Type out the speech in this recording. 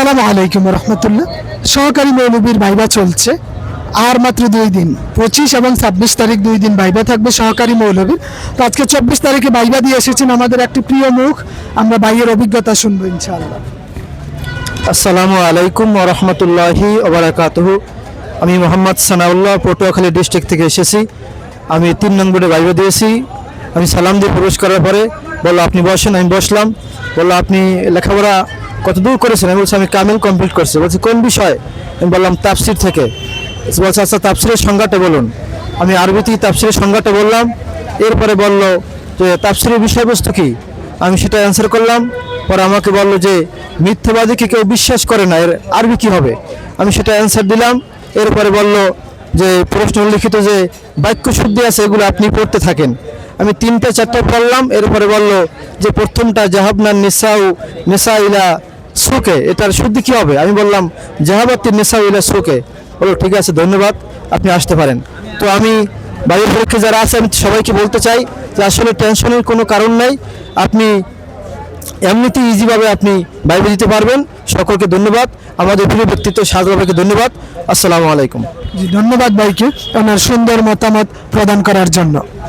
আসসালামু আলাইকুম রহমতুল্লাহ। সহকারী মৌলবীর ভাইবা চলছে। আর মাত্র দুই দিন, পঁচিশ এবং ছাব্বিশ তারিখ দুই দিন ভাইবা থাকবে সহকারী মৌলবীর। তো আজকে চব্বিশ তারিখে ভাইবা দিয়ে এসেছেন আমাদের একটি প্রিয় মুখ। আমরা ভাইয়ের অভিজ্ঞতা শুনব ইনশাআল্লাহ। আসসালামু আলাইকুম রহমতুল্লাহি ওবরাকাতুহু আমি মোহাম্মদ সানাউল্লাহ, পটুয়াখালী ডিস্ট্রিক্ট থেকে এসেছি। আমি তিন নম্বরে বাইরে দিয়েছি। আমি সালাম দিয়ে প্রবেশ করার পরে বলল, আপনি বসেন, আমি বসলাম। বলল, আপনি লেখাপড়া কত দূর করেছেন? আমি বলছি, আমি কামিল কমপ্লিট করছি। বলছি, কোন বিষয়? আমি বললাম, তাফসির থেকে। বলছে আচ্ছা তাফসিরের সংজ্ঞাটা বলুন। আমি আরবিতেই তাফসিরের সংজ্ঞাটা বললাম। এরপরে বলল যে, তাফসিরের বিষয়বস্তু কি? আমি সেটা অ্যান্সার করলাম। পরে আমাকে বলল যে মিথ্যাবাদীকে কেউ বিশ্বাস করে না? এর আরবি কি হবে? আমি সেটা অ্যান্সার দিলাম। এরপরে বলল যে, প্রশ্ন উল্লিখিত যে, বাক্য শুদ্ধি আছে, এগুলো আপনি পড়তে থাকেন। আমি তিনটা চারটা পড়লাম। এরপরে বলল যে, প্রথমটা জাহাবনার নিসাউ, নিসাইলা সুকে এটার শুদ্ধি কি হবে? আমি বললাম, জাহাবাতি নিসাউলা সুকে বলো, ঠিক আছে, ধন্যবাদ, আপনি আসতে পারেন। তো আমি বাড়ির পক্ষে যারা আছে, আমি সবাইকে বলতে চাই যে আসলে টেনশনের কোনো কারণ নাই। আপনি এমনিতেই ইজিভাবে আপনি বাইরে দিতে পারবেন। সকলকে ধন্যবাদ। আমাদের প্রিয় ব্যক্তিত্ব সাজবাবাকে ধন্যবাদ। আসসালামু আলাইকুম। জি, ধন্যবাদ ভাইকে ওনার সুন্দর মতামত প্রদান করার জন্য।